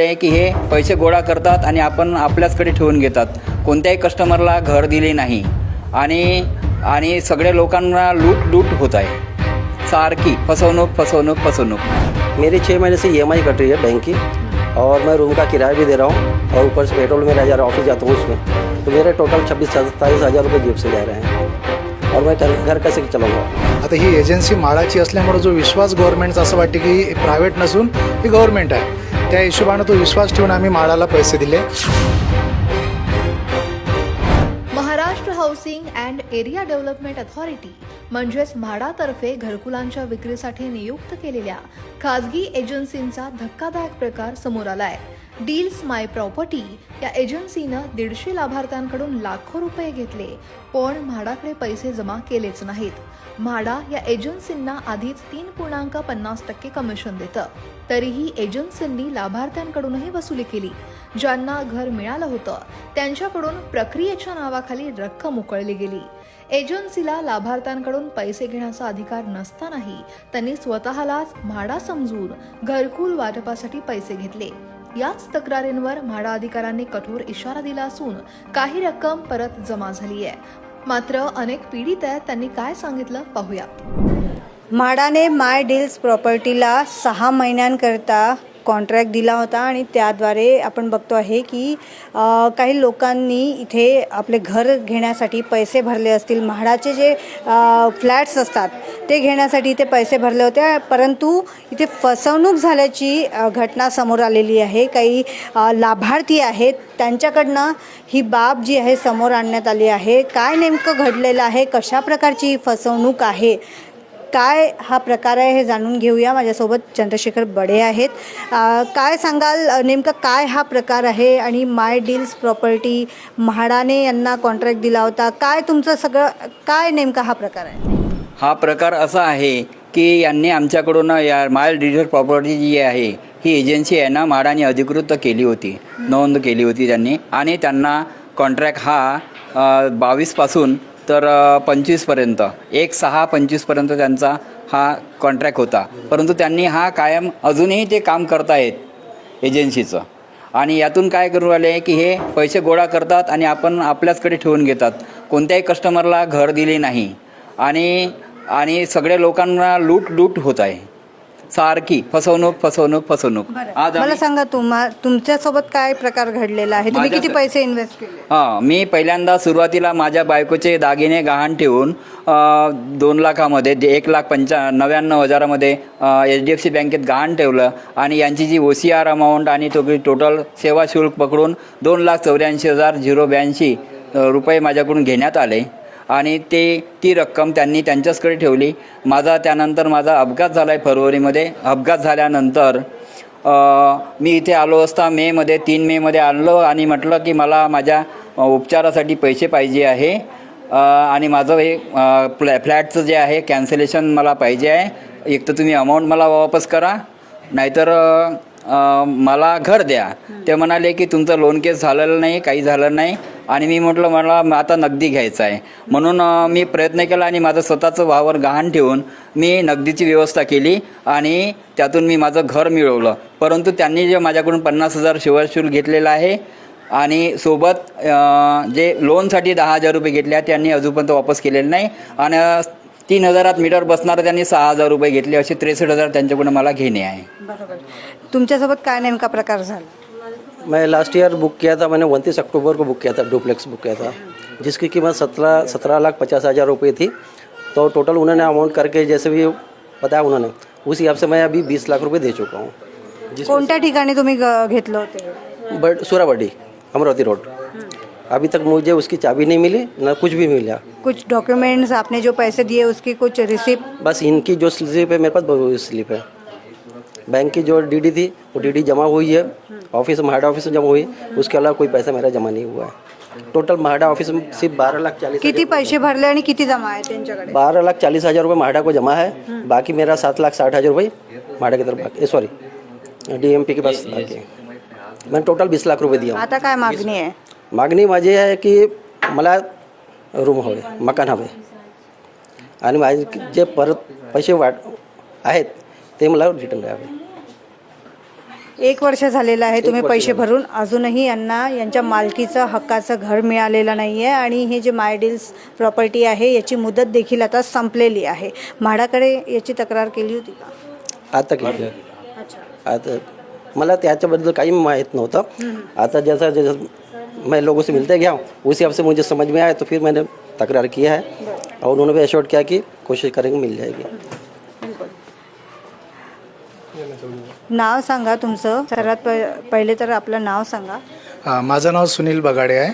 आहे की हे पैसे गोळा करतात आणि आपण आपल्याचकडे ठेवून घेतात. कोणत्याही कस्टमरला घर दिले नाही. आणि आणि सगळ्या लोकांना लूट लूट होत आहे. सारखी फसवणूक फसवणूक फसवणूक. मेरी छः महीने से ई कट रही है बैंक की और मैं रूम का किराया भी दे रहा हूँ और ऊपर से पेट्रोल मेरा जा रहा ऑफिस जाता हूँ उसमें। तो मेरे टोटल छब्बीस सत्ताईस हज़ार रुपये जेब से जा रहे हैं। और मैं घर घर कैसे चलाऊँगा? आता ही एजन्सी माळाची असल्यामुळे जो विश्वास गव्हर्नमेंटचा असं वाटते की प्रायव्हेट नसून ही गव्हर्नमेंट आहे. त्या हिशोबानं तो विश्वास ठेवून आम्ही माळाला पैसे दिले. Maharashtra housing and area development authority म्हणजेच म्हाडातर्फे घरकुलांच्या विक्रीसाठी नियुक्त केलेल्या खाजगी एजन्सींचा धक्कादायक प्रकार समोर आला आहे डील्स माय प्रॉपर्टी या एजन्सीनं दीडशे लाभार्थ्यांकडून लाखो रुपये घेतले पण म्हाडाकडे पैसे जमा केलेच नाहीत. म्हाडा या एजन्सींना आधीच तीन पूर्णांक पन्नास टक्के कमिशन देतं. तरीही एजन्सींनी लाभार्थ्यांकडूनही वसुली केली. ज्यांना घर मिळालं होतं त्यांच्याकडून प्रक्रियेच्या नावाखाली रक्कम उकळली गेली. एजन्सीला लाभार्थ्यांकडून पैसे घेण्याचा अधिकार नसतानाही त्यांनी स्वतःलाच म्हाडा समजून घरकुल वाटपासाठी पैसे घेतले. याच तक्रारींवर म्हाडा अधिकाऱ्यांनी कठोर इशारा दिला असून काही रक्कम परत जमा झाली आहे. मात्र अनेक पीडित आहेत त्यांनी काय सांगितलं पाहूया म्हाडाने माय डील्स प्रॉपर्टीला सहा महिन्यांकरता कॉन्ट्रॅक्ट दिला होता आणि त्याद्वारे आपण बघतो आहे की काही लोकांनी इथे आपले घर घेण्यासाठी पैसे भरले असतील. म्हाडाचे जे फ्लॅट्स असतात ते घेण्यासाठी इथे पैसे भरले होते. परंतु इथे फसवणूक झाल्याची घटना समोर आलेली आहे. काही लाभार्थी आहेत. त्यांच्याकडनं ही बाब जी आहे समोर आणण्यात आली आहे. काय नेमकं घडलेलं आहे? कशा प्रकारची ही फसवणूक आहे? काय हा प्रकार आहे हे जाणून घेऊया. माझ्यासोबत चंद्रशेखर बडे आहेत. काय सांगाल? नेमकं काय हा प्रकार आहे आणि माय डील्स प्रॉपर्टी म्हाडाने यांना कॉन्ट्रॅक्ट दिला होता. काय तुमचं सगळं काय नेमका हा प्रकार आहे? हा प्रकार असा आहे की यांनी आमच्याकडून या मायल डिजिटल प्रॉपर्टी जी आहे ही एजन्सी आहे ना म्हाडाने अधिकृत केली होती. नोंद केली होती त्यांनी. आणि त्यांना कॉन्ट्रॅक्ट हा बावीसपासून तर पंचवीसपर्यंत. एक सहा पंचवीसपर्यंत त्यांचा हा कॉन्ट्रॅक्ट होता. परंतु त्यांनी हा कायम अजूनही ते काम करतायत एजन्सीचं आणि यातून काय करू आले की हे पैसे गोळा करतात आणि आपण आपल्याचकडे ठेवून घेतात. कोणत्याही कस्टमरला घर दिले नाही. आणि आणि सगळ्या लोकांना लूट लूट होत आहे. सारखी फसवणूक फसवणूक फसवणूक. आज मला आम्ही- सांगा तुम्हा तुमच्यासोबत काय प्रकार घडलेला आहे? तुम्ही माझ्या- किती पैसे इन्व्हेस्ट केले? हां मी पहिल्यांदा सुरुवातीला माझ्या बायकोचे दागिने गहाण ठेवून अ, दोन लाखामध्ये जे एक लाख पंचा नव्याण्णव हजारामध्ये एच डी एफ सी बँकेत गहाण ठेवलं आणि यांची जी ओ सी आर अमाऊंट आणि तो टोटल सेवा शुल्क पकडून दोन लाख चौऱ्याऐंशी हजार झिरो ब्याऐंशी अ, रुपये माझ्याकडून घेण्यात आले. आणि ते ती रक्कम त्यांनी त्यांच्याचकडे ठेवली. माझा त्यानंतर माझा अपघात झाला आहे फरवरीमध्ये. अपघात झाल्यानंतर मी इथे आलो असता मेमध्ये तीन मेमध्ये आलो आणि म्हटलं की मला माझ्या उपचारासाठी पैसे पाहिजे आहे. आणि माझं हे फ्लॅ फ्लॅटचं जे आहे कॅन्सलेशन मला पाहिजे आहे. एक तर तुम्ही अमाऊंट मला वापस करा. नाहीतर मला घर द्या. ते म्हणाले की तुमचं लोन केस झालेलं नाही काही झालं नाही. आणि मी म्हटलं मला आता नगदी घ्यायचं आहे. म्हणून मी प्रयत्न केला आणि माझं स्वतःचं वावर गहाण ठेवून मी नगदीची व्यवस्था केली आणि त्यातून मी माझं घर मिळवलं. परंतु त्यांनी जे माझ्याकडून पन्नास हजार शिवाशुल्क घेतलेलं आहे आणि सोबत जे लोनसाठी दहा हजार रुपये घेतले आहेत त्यांनी अजूनपर्यंत वापस केलेले नाही. आणि तीन हजारात मीटर बसणार त्यांनी सहा हजार रुपये घेतले असे त्रेसष्ट हजार त्यांच्याकडून मला घेणे आहे. बरोबर. तुमच्यासोबत काय नेमका प्रकार झाला? मैं लास्ट ईयर बुक किया था मैंने उनतीस अक्टूबर को बुक किया था डुप्लेक्स बुक किया था जिसकी कीमत सत्रह सत्रह लाख पचास हज़ार रुपये थी। तो टोटल उन्होंने अमाउंट करके जैसे भी बताया उन्होंने उस हिसाब से मैं अभी बीस लाख रुपये दे चुका हूँ। कोणत्या ठिकाणी तुम्ही घेतलं होते? बट सूराबड्डी अमरावती रोड अभी तक मुझे उसकी चाबी नहीं मिली ना कुछ भी मिला। कुछ डॉक्यूमेंट्स आपने जो पैसे दिए उसकी कुछ रिसिप्ट बस इनकी जो स्लिप है मेरे पास स्लिप है। बैंक की जो डीडी थी वो डीडी जमा हुई है। ऑफिस महाडा ऑफिस में जमा हुई। उसके अलावा कोई पैसा मेरा जमा नहीं हुआ है। टोटल महाडा ऑफिस में सिर्फ बारह लाख चालीस किती पैसे भरले आणि किती जमा आहे त्यांच्याकडे? बारह लाख चालीस हज़ार रुपये महाडा को जमा है। बाकी मेरा सात लाख साठ हज़ार रुपये महाडा की तरफ बाकी सॉरी डी एम पी के पास बाकी है। मैंने टोटल बीस लाख रुपये दिया आता काय मागणी आहे? मागणी माझी आहे की मला रूम हवे मकान हवे। आणि माझे जे परत पैसे वाट आहेत ते मला रिटर्न द्यावे. एक वर्ष झालेलं आहे. तुम्ही पैसे भरून अजूनही यांना यांच्या मालकीचं हक्काचं घर मिळालेलं नाही आहे आणि हे जे माय डील्स प्रॉपर्टी आहे याची मुदत देखील आता संपलेली आहे. म्हाडाकडे याची तक्रार केली होती का? आता केली. आता मला त्याच्याबद्दल काही माहीत नव्हतं. आता जैसा जैसा मैं लोगों से मिलते गया उसी हिसाब से मुझे समझ में आया तो फिर मैंने तकरार किया है। और उन्होंने भी एश्योर्ड किया कि कोशिश करेंगे मिल जाएगी। नाव सांगा तुमचं. सर्वात प- पहिले तर आपलं नाव सांगा. माझं नाव सुनील बगाडे आहे.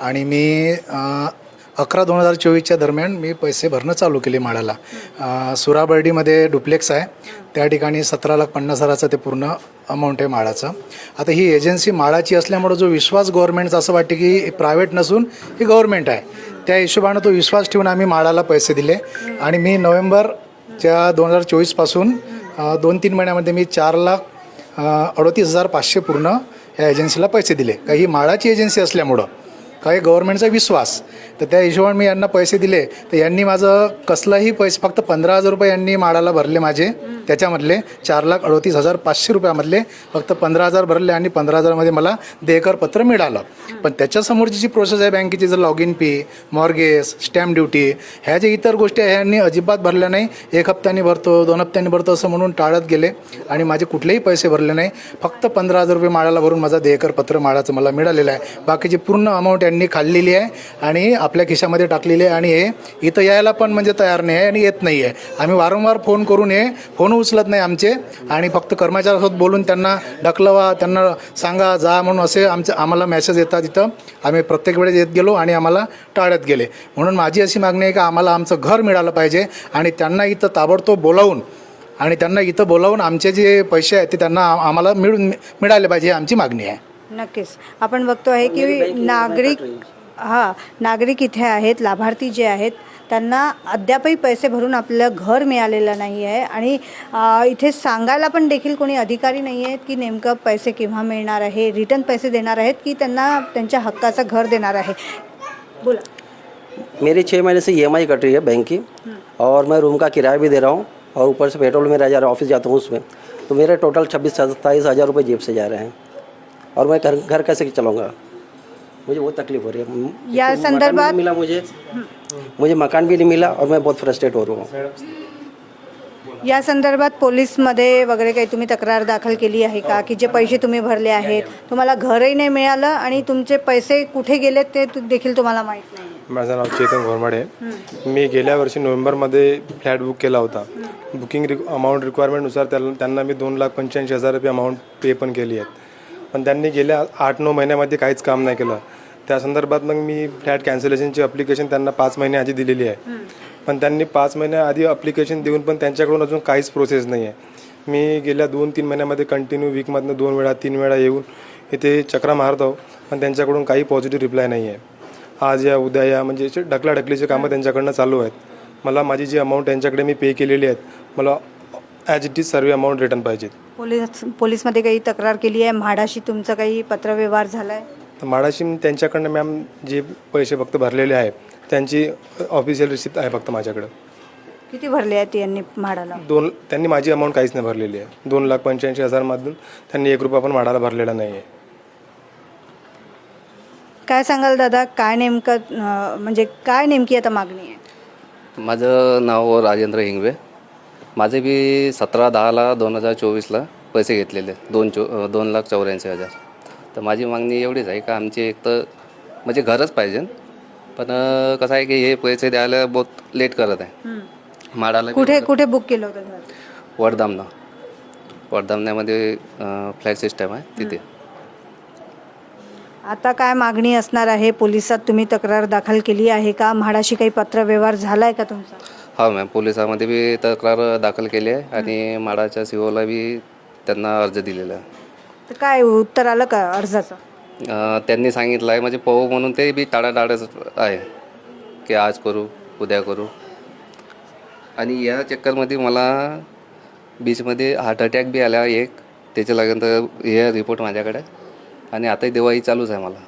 आणि मी अकरा दोन हजार चोवीसच्या दरम्यान मी पैसे भरणं चालू केले माळाला. अ, सुराबर्डीमध्ये डुप्लेक्स आहे. त्या ठिकाणी सतरा लाख पन्नास हजाराचं ते पूर्ण अमाऊंट आहे माळाचं. आता ही एजन्सी माळाची असल्यामुळं जो विश्वास गव्हर्नमेंटचा असं वाटते की प्रायव्हेट नसून ही गव्हर्नमेंट आहे. त्या हिशोबानं तो विश्वास ठेवून आम्ही माळाला पैसे दिले. आणि मी नोव्हेंबरच्या दोन हजार चोवीसपासून दोन तीन महिन्यामध्ये मी चार लाख अडतीस हजार पाचशे पूर्ण या एजन्सीला पैसे दिले. काही माळाची एजन्सी असल्यामुळं. काही गव्हर्नमेंटचा विश्वास. तर त्या हिशोबाने मी यांना पैसे दिले. तर यांनी माझं कसलाही पैसे फक्त पंधरा हजार रुपये यांनी माळाला भरले माझे. त्याच्यामधले चार लाख अडतीस हजार पाचशे रुपयामधले फक्त पंधरा हजार भरले आणि पंधरा हजारमध्ये मला देयकर पत्र मिळालं. पण त्याच्यासमोरची जी प्रोसेस आहे बँकेची जर login fee mortgage stamp duty ह्या ज्या इतर गोष्टी आहे ह्यांनी अजिबात भरल्या नाही. एक हप्त्याने भरतो दोन हप्त्याने भरतो असं म्हणून टाळत गेले आणि माझे कुठलेही पैसे भरले नाही. फक्त पंधरा हजार रुपये माळाला भरून माझा देयकर पत्र माळाचं मला मिळालेलं आहे. बाकीची पूर्ण अमाऊंट यांनी खाल्लेली आहे आणि आपल्या खिशामध्ये टाकलेली आहे आणि हे इथं यायला पण म्हणजे तयार नाही आहे आणि येत नाही आहे. आम्ही वारंवार फोन करून हे फोन उचलत नाही आमचे आणि फक्त कर्मचाऱ्यासोबत बोलून त्यांना ढकलवा त्यांना सांगा जा म्हणून असे आमचे आम्हाला मेसेज येतात तिथं आम्ही प्रत्येक वेळेस येत गेलो आणि आम्हाला टाळत गेले. म्हणून माझी अशी मागणी आहे की आम्हाला आमचं घर मिळालं पाहिजे आणि त्यांना इथं ताबडतोब बोलावून आणि त्यांना इथं बोलावून आमचे जे पैसे आहेत ते त्यांना आम्हाला मिळून मिळाले पाहिजे ही आमची मागणी आहे. नक्कीच. आपण बघतो आहे की नागरिक हां नागरिक इथे आहेत लाभार्थी जे आहेत त्यांना अद्यापही पैसे भरून आपलं घर मिळालेलं नाही आहे आणि इथे सांगायला पण देखील कोणी अधिकारी नाही आहेत की नेमकं पैसे केव्हा मिळणार आहे रिटर्न पैसे देणार आहेत की त्यांना त्यांच्या हक्काचं घर देणार आहे. बोला. मेरी छः महीने से ई कट रही है बैंक की और मैं रूम का किराया भी दे रहा हूँ और ऊपर से पेट्रोल मेरा जा रहा ऑफिस जाता हूँ उसमें। तो मेरे टोटल छब्बीस सत्ताईस हज़ार रुपये जेब से जा रहे हैं। और मैं घर घर कैसे चलाऊँगा? मुझे बहुत तकलीफ हो रही है। या संदर्भात- मिला मुझे। मुझे मकान भी नहीं मिला और मैं बहुत फ्रस्ट्रेट हो रहा हूँ। या संदर्भात पोलीसमध्ये वगैरे काही तुम्ही तक्रार दाखल केली आहे का? की जे पैसे तुम्ही भरले आहेत तुम्हाला घरही नाही मिळालं आणि तुमचे पैसे कुठे गेलेत ते तु- देखील तुम्हाला माहीत नाही. माझं नाव चेतन घोरमाडे आहे. मी गेल्या वर्षी नोव्हेंबरमध्ये फ्लॅट बुक केला होता. बुकिंग रिक अमाऊंट रिक्वायरमेंटनुसार त्याला त्यांना मी दोन लाख पंच्याऐंशी हजार रुपये अमाऊंट पे पण केली आहेत. पण त्यांनी गेल्या आठ नऊ महिन्यामध्ये काहीच काम नाही केलं. त्या संदर्भात मग मी फ्लॅट कॅन्सलेशनची अप्लिकेशन त्यांना पाच महिने आधी दिलेली आहे. पण त्यांनी पाच महिन्याआधी अप्लिकेशन देऊन पण त्यांच्याकडून अजून काहीच प्रोसेस नाही आहे मी गेल्या दोन तीन महिन्यामध्ये कंटिन्यू वीकमधनं दोन वेळा तीन वेळा येऊन इथे चक्रा मारतो पण त्यांच्याकडून काही पॉझिटिव्ह रिप्लाय नाही आहे आज या उद्या या म्हणजे ढकलाढकलीचे कामं त्यांच्याकडनं चालू आहेत. मला माझी जी अमाऊंट त्यांच्याकडे मी पे केलेली आहेत मला ॲज इट इज सर्व अमाऊंट रिटर्न पाहिजेत. पोलीस पोलीसमध्ये काही तक्रार केली आहे? म्हाडाशी तुमचं काही पत्रव्यवहार झाला आहे तर माडाशी मी त्यांच्याकडनं मॅम जे पैसे फक्त भरलेले आहे त्यांची ऑफिशियल रिसिप्ट आहे फक्त माझ्याकडं. किती भरले आहेत यांनी म्हाडाला? दोन त्यांनी माझी अमाऊंट काहीच नाही भरलेली आहे. दोन लाख पंच्याऐंशी हजारमधून त्यांनी एक रुपया पण माडाला भरलेला नाही आहे काय सांगाल दादा? काय नेमकं अं, म्हणजे काय नेमकी आता मागणी आहे? माझं नाव राजेंद्र हिंगवे. माझे बी सतरा दहाला दोन हजार चोवीसला पैसे घेतलेले दोन चो दोन लाख चौऱ्याऐंशी हजार. तर माझी मागणी एवढीच आहे का आमची एक तर म्हणजे घरच पाहिजे. पण कसं आहे की हे पैसे द्यायला बहुत लेट करत आहे. माडाला कुठे कुठे बुक केलं होतं घर वडदामना वडदामण्यामध्ये फ्लॅट सिस्टम आहे तिथे. आता काय मागणी असणार आहे? पोलिसात तुम्ही तक्रार दाखल केली आहे का? म्हाडाशी काही पत्रव्यवहार झाला आहे का तुमचा? हा मॅम पोलिसामध्ये बी तक्रार दाखल केली आहे. आणि माडाच्या सीओला बी त्यांना अर्ज दिलेला. आहे तर काय उत्तर आलं का अर्जाचं? अ, त्यांनी सांगितलं आहे म्हणजे पाहू म्हणून ते बी टाळाटाळच आहे की आज करू उद्या करू. आणि या चक्करमध्ये मला बीचमध्ये हार्ट अटॅक बी आला एक त्याच्या लागेल हे रिपोर्ट माझ्याकडे आहे. आणि आताही दिवाळी चालूच आहे मला.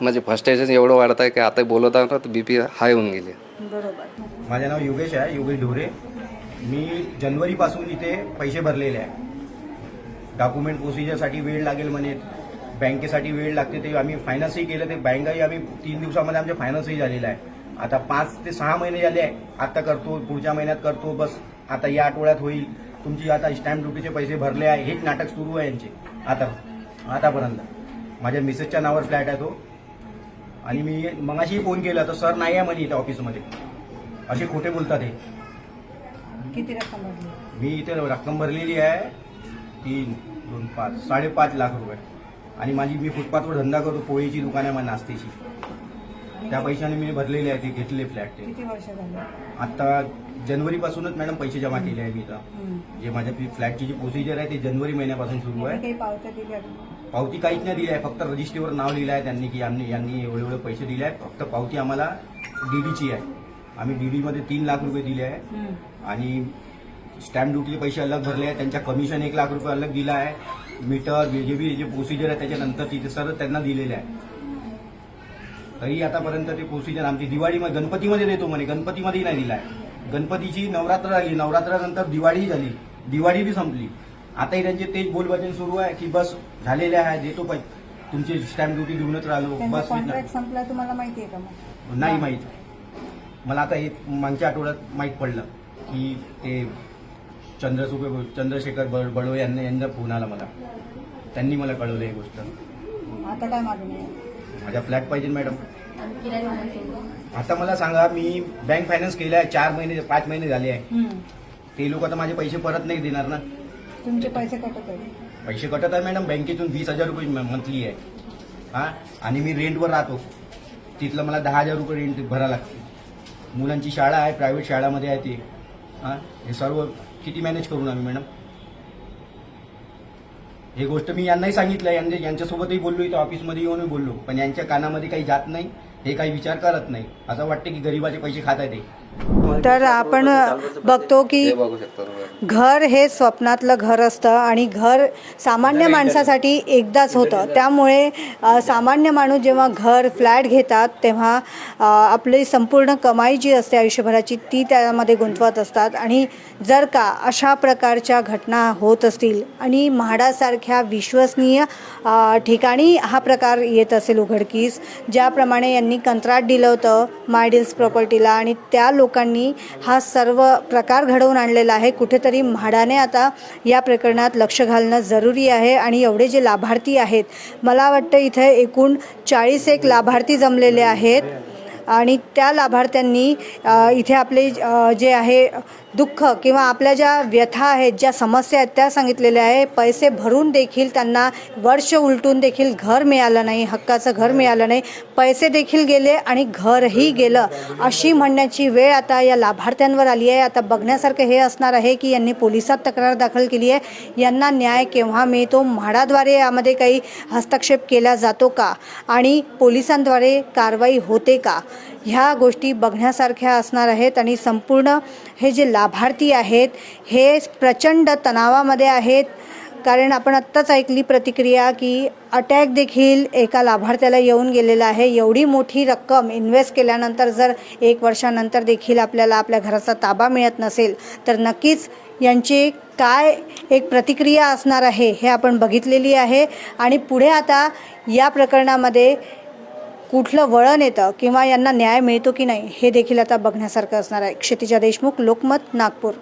म्हणजे फर्स्टेशन एवढं वाढत आहे की आता बोलवता ना तर बी पी हाय होऊन गेले. बरोबर. माझे नाव योगेश आहे योगेश ढोरे. मी जानेवारीपासून इथे पैसे भरलेले आहे. डॉक्युमेंट प्रोसिजरसाठी वेळ लागेल म्हणे. बँकेसाठी वेळ लागते ते आम्ही फायनान्सही केलं ते बँकही आम्ही तीन दिवसामध्ये आमचे फायनान्सही झालेलं आहे. आता पाच ते सहा महिने झाले आहे. आता करतो पुढच्या महिन्यात करतो बस. आता या आठवड्यात होईल. तुमची आता स्टॅम्प ड्युटीचे पैसे भरले आहे. हेच नाटक सुरू आहे यांचे. आता आतापर्यंत. माझ्या मिसेसच्या नावावर फ्लॅट आहे तो. आणि मी मगाशी फोन केला तर सर नाही आहे म्हणे इथे ऑफिसमध्ये असे खोटे बोलतात हे. किती रक्कम भरली? मी इथे रक्कम भरलेली आहे. तीन दोन पाच साडेपाच लाख रुपये. आणि माझी मी फुटपाथवर धंदा करतो पोळीची दुकान आहे माझी नाश्त्याची त्या पैशाने मी भरलेले आहे ते घेतले फ्लॅट ते. किती वर्ष झाले? आता जानेवारीपासूनच मॅडम पैसे जमा केले आहे मी इथं. जे माझ्या फ्लॅटची जी प्रोसिजर आहे ती जानेवारी महिन्यापासून सुरू आहे. काही पावत्या दिल्या? पावती काहीच नाही दिली आहे फक्त रजिस्ट्रीवर नाव लिहिलं आहे त्यांनी की आम्ही यांनी एवढे एवढे पैसे दिले आहेत. फक्त पावती आम्हाला डीडीची आहे. आम्ही डीडीमध्ये तीन लाख रुपये दिले आहे. आणि स्टॅम्प ड्युटीचे पैसे अलग भरले आहेत त्यांच्या कमिशन एक लाख रुपये अलग दिला आहे. मीटर जे बी जे प्रोसिजर आहे त्याच्यानंतर तिथे सर्व त्यांना दिलेले आहे. तरी आतापर्यंत ते प्रोसिजर आमची दिवाळीमध्ये गणपतीमध्ये देतो म्हणे. गणपतीमध्येही नाही दिला आहे गणपतीची नवरात्र आली. नवरात्रानंतर दिवाळीही झाली. दिवाळी बी संपली. आताही त्यांचे तेच बोलवचन सुरू आहे की बस झालेले आहे देतो पाहिजे तुमची स्टॅम्प ड्युटी देऊनच राहिलो. बस संपला तुम्हाला माहिती आहे का मग? नाही माहीत. मला आता हे मागच्या आठवड्यात माहीत पडलं की ते चंद्रसुखे चंद्रशेखर बड यांना यांचा फोन आला मला. त्यांनी मला कळवलं ही गोष्ट. आता काय मागणी आहे? माझा फ्लॅट पाहिजे मॅडम. आता मला सांगा मी बँक फायनान्स केलं आहे चार महिने पाच महिने झाले आहे. ते लोक आता माझे पैसे परत नाही देणार ना. तुमचे पैसे कटत आहेत. पैसे कटत आहे मॅडम. बँकेतून वीस हजार रुपये मंथली आहे. हां? आणि मी रेंटवर राहतो. तिथलं मला दहा हजार रुपये रेंट भरावं लागते. मुलांची शाळा आहे प्रायव्हेट शाळामध्ये आहे ते. हां? हे सर्व किती मॅनेज करून आम्ही मॅडम हे गोष्ट मी यांनाही सांगितलं यांनी यांच्यासोबतही बोललो इथं ऑफिसमध्ये येऊन बोललो. पण यांच्या कानामध्ये काही जात नाही हे काही विचार करत नाही. असं वाटतं की गरीबाचे पैसे खात आहे ते तर आपण बघतो की. घर हे स्वप्नातलं घर असतं आणि घर सामान्य माणसासाठी एकदाच होतं. त्यामुळे सामान्य माणूस जेव्हा घर फ्लॅट घेतात तेव्हा आपली संपूर्ण कमाई जी असते आयुष्यभराची ती त्यामध्ये गुंतवत असतात. आणि जर का अशा प्रकारच्या घटना होत असतील आणि म्हाडासारख्या विश्वसनीय ठिकाणी हा प्रकार येत असेल उघडकीस ज्याप्रमाणे यांनी कंत्राट दिलं होतं मायडिल्स प्रॉपर्टीला आणि त्या लोकांनी हा सर्व प्रकार घडवून आणलेला आहे. कुठेतरी म्हाडाने आता या प्रकरणात लक्ष घालणं जरुरी आहे आणि एवढे जे लाभार्थी आहेत मला वाटतं इथे एकूण चाळीस एक लाभार्थी जमलेले आहेत. आणि त्या लाभार्थ्यांनी इथे आपले जे आहे दुःख किंवा आपल्या ज्या व्यथा आहेत ज्या समस्या आहेत त्या सांगितलेल्या आहे. पैसे भरून देखील त्यांना वर्ष उलटून देखील घर मिळालं नाही हक्काचं घर मिळालं नाही. पैसे देखील गेले आणि घरही गेलं. अशी म्हणण्याची वेळ आता या लाभार्थ्यांवर आली आहे. आता बघण्यासारखं हे असणार आहे की यांनी पोलिसात तक्रार दाखल केली आहे. यांना न्याय केव्हा मिळतो? म्हाडाद्वारे यामध्ये काही हस्तक्षेप केला जातो का? आणि पोलिसांद्वारे कारवाई होते का? ह्या गोष्टी बघण्यासारख्या असणार आहेत आणि संपूर्ण हे जे लाभार्थी आहेत हे प्रचंड तणावामध्ये आहेत. कारण आपण आत्ताच ऐकली प्रतिक्रिया की अटॅक देखील एका लाभार्थ्याला येऊन गेलेला आहे. एवढी मोठी रक्कम इन्व्हेस्ट केल्यानंतर जर एक वर्षानंतर देखील आपल्याला आपल्या घराचा ताबा मिळत नसेल तर नक्कीच यांची काय एक प्रतिक्रिया असणार आहे हे आपण बघितलेली आहे. आणि पुढे आता या प्रकरणामध्ये कुठलं वळण येतं किंवा यांना न्याय मिळतो की नाही हे देखील आता बघण्यासारखं असणार आहे. क्षितिजा देशमुख लोकमत नागपूर.